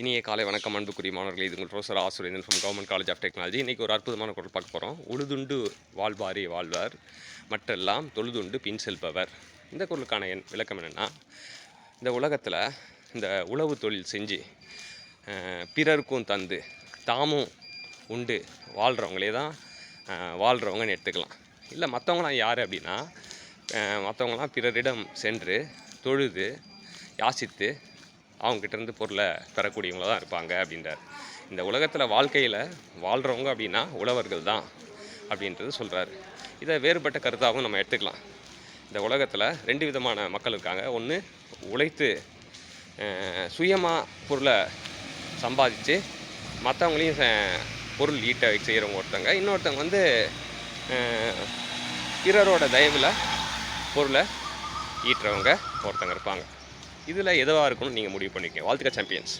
இனிய காலை வணக்கம் அன்புக்குரிய மாணவர்களே. இது உங்கள் professor Asurendhan from government college of technology இன்றைக்கி ஒரு அற்புதமான குரல் பார்க்க போகிறோம் உழுதுண்டு வாழ்வாரி வாழ்வார் மற்றெல்லாம் தொழுதுண்டு பின் செல்பவர். இந்த குரலுக்கான என் விளக்கம் என்னென்னா இந்த உலகத்தில் இந்த உழவு தொழில் செஞ்சு பிறருக்கும் தந்து தாமும் உண்டு வாழ்கிறவங்களே தான் வாழ்கிறவங்கன்னு எடுத்துக்கலாம். இல்லை மற்றவங்களாம் யார் அப்படின்னா மற்றவங்களாம் பிறரிடம் சென்று தொழுது யாசித்து அவங்ககிட்டருந்து பொருளை தரக்கூடியவங்களாக தான் இருப்பாங்க அப்படின்றார். இந்த உலகத்தில் வாழ்க்கையில் வாழ்கிறவங்க அப்படின்னா உழவர்கள் தான் அப்படின்றது சொல்கிறாரு இதை வேறுபட்ட கருத்தாகவும் நம்ம எடுத்துக்கலாம். இந்த உலகத்தில் ரெண்டு விதமான மக்கள் இருக்காங்க. ஒன்று உழைத்து சுயமாக பொருளை சம்பாதிச்சு மற்றவங்களையும் ச- பொருள் ஈட்ட செய்கிறவங்க ஒருத்தங்க. இன்னொருத்தவங்க வந்து பிறரோட தயவில் பொருளை ஈட்டுறவங்க ஒருத்தங்க இருப்பாங்க. இதில் எதுவாக இருக்கணும்னு நீங்கள் முடிவு பண்ணிக்கோங்க. வாழ்த்துக்க சாம்பியன்ஸ்